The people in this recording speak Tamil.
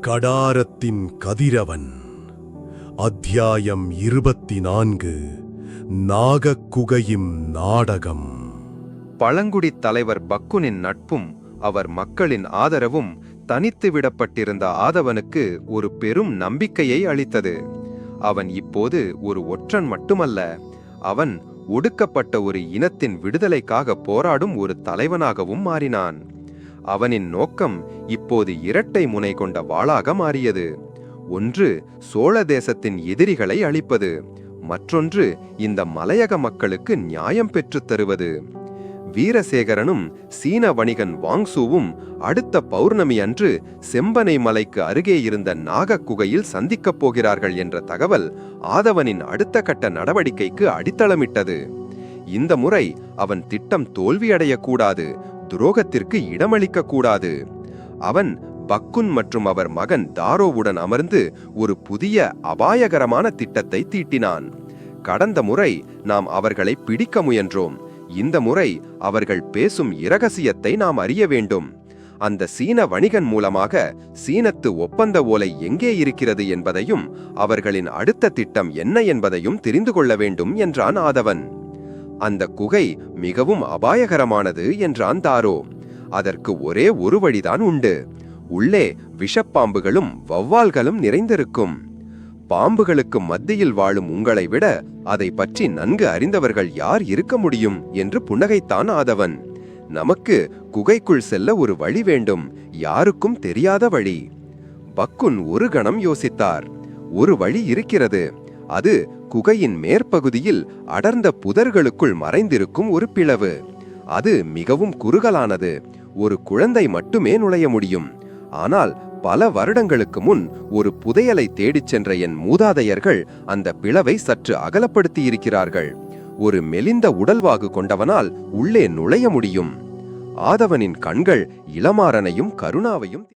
கடாரத்தின் கதிரவன். அத்தியாயம் இருபத்தி நான்கு நாகக்குகையும் நாடகம். பழங்குடி தலைவர் பக்குனின் நட்பும் அவர் மக்களின் ஆதரவும் தனித்து விடப்பட்டிருந்த ஆதவனுக்கு ஒரு பெரும் நம்பிக்கையை அளித்தது. அவன் இப்போது ஒரு ஒற்றன் மட்டுமல்ல அவன் ஒடுக்கப்பட்ட ஒரு இனத்தின் விடுதலைக்காக போராடும் ஒரு தலைவனாகவும் மாறினான். அவனின் நோக்கம் இப்போது இரட்டை முனை கொண்ட வாளாக மாறியது. ஒன்று சோழ தேசத்தின் எதிரிகளை அழிப்பது மற்றொன்று இந்த மலையக மக்களுக்கு நியாயம் பெற்றுத் தருவது. வீரசேகரனும் சீன வணிகன் வாங்சூவும் அடுத்த பௌர்ணமி அன்று செம்பனை மலைக்கு அருகே இருந்த நாகக் குகையில் சந்திக்கப் போகிறார்கள் என்ற தகவல் ஆதவனின் அடுத்த கட்ட நடவடிக்கைக்கு அடித்தளமிட்டது. இந்த முறை அவன் திட்டம் தோல்வியடையக்கூடாது துரோகத்திற்கு இடமளிக்க கூடாது அவன் பக்குன் மற்றும் அவர் மகன் தாரோவுடன் அமர்ந்து ஒரு புதிய அபாயகரமான திட்டத்தை தீட்டினான். கடந்த முறை நாம் அவர்களை பிடிக்க முயன்றோம். இந்த முறை அவர்கள் பேசும் இரகசியத்தை நாம் அறிய வேண்டும். அந்த சீன வணிகன் மூலமாக சீனத்து ஒப்பந்த ஓலை எங்கே இருக்கிறது என்பதையும் அவர்களின் அடுத்த திட்டம் என்ன என்பதையும் தெரிந்து கொள்ள வேண்டும் என்றான் ஆதவன். அந்த குகை மிகவும் அபாயகரமானது என்றான் தாரோ அதற்கு ஒரே ஒரு வழிதான் உண்டு. உள்ளே விஷப்பாம்புகளும் வௌவால்களும் நிறைந்திருக்கும். பாம்புகளுக்கு மத்தியில் வாழும் உங்களை விட அதை பற்றி நன்கு அறிந்தவர்கள் யார் இருக்க முடியும் என்று புன்னகைத்தான் ஆதவன். நமக்கு குகைக்குள் செல்ல ஒரு வழி வேண்டும் யாருக்கும் தெரியாத வழி. பக்குன் ஒரு கணம் யோசித்தார். ஒரு வழி இருக்கிறது. அது குகையின் மேற்பகுதியில் அடர்ந்த புதர்களுக்குள் மறைந்திருக்கும் ஒரு பிளவு. அது மிகவும் குறுகலானது. ஒரு குழந்தை மட்டுமே நுழைய முடியும். ஆனால் பல வருடங்களுக்கு முன் ஒரு புதையலை தேடிச் சென்ற என் மூதாதையர்கள் அந்த பிளவை சற்று அகலப்படுத்தியிருக்கிறார்கள். ஒரு மெலிந்த உடல்வாகு கொண்டவனால் உள்ளே நுழைய முடியும். ஆதவனின் கண்கள் இளமாறனையும் கருணாவையும்